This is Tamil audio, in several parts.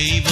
baby.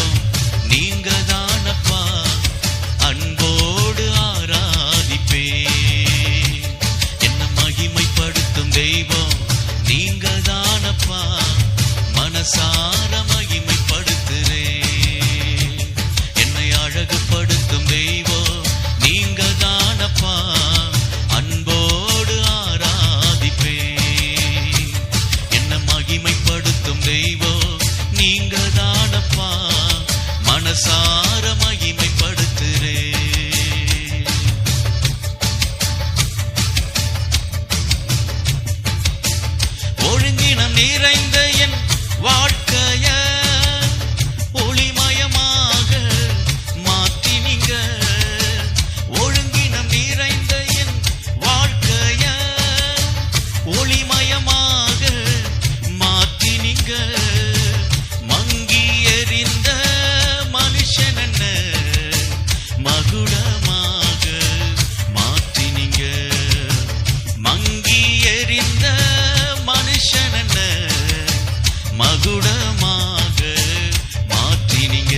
மனுஷன் மகுடமாக மாற்றினீங்க.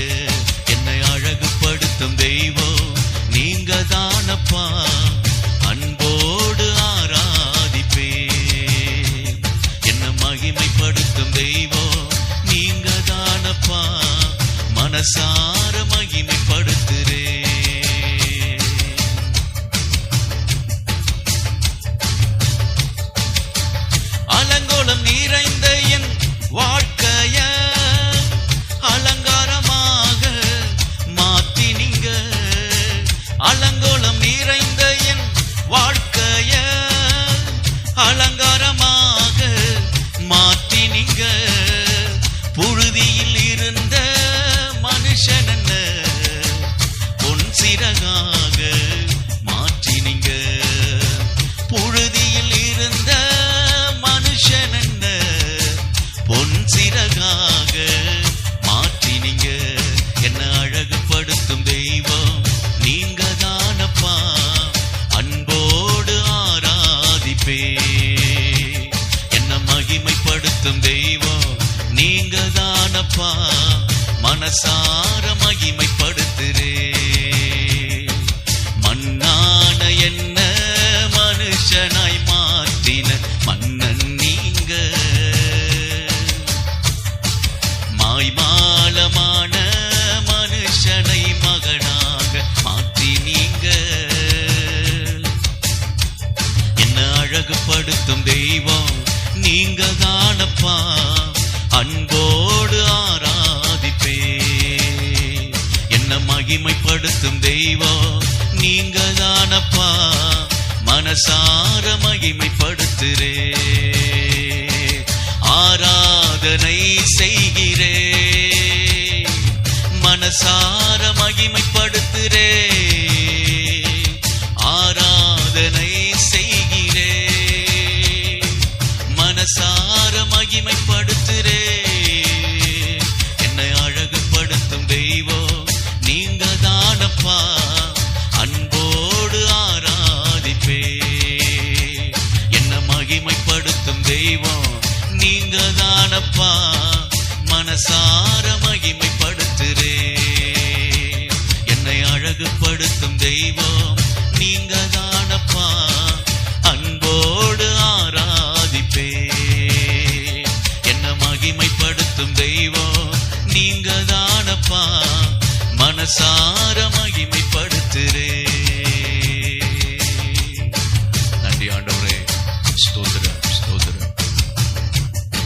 என்னை அழகுபடுத்தும் தெய்வம் நீங்க தானப்பா அன்போடு ஆராதிப்பே என்ன மகிமைப்படுத்தும் தெய்வம் நீங்க தானப்பா மனசார மகிமைப்படுத்துற இறைவா மனசார மகிமைப்படுத்துறே. மண்ணான என்ன மனுஷனாய் மாற்றின மன்னன் நீங்க. மாய்மாலமான மனுஷனை மகனாக மாற்றி நீங்க. என்ன அழகுபடுத்தும் தெய்வம் நீங்க தானப்பா. அன்பு தெய்வம் நீங்க தானப்பா மனசார மகிமைப்படுத்துறே. ஆராதனை செய்கிறே. மனசார மகிமை நீங்க தானப்பா மனசாரமா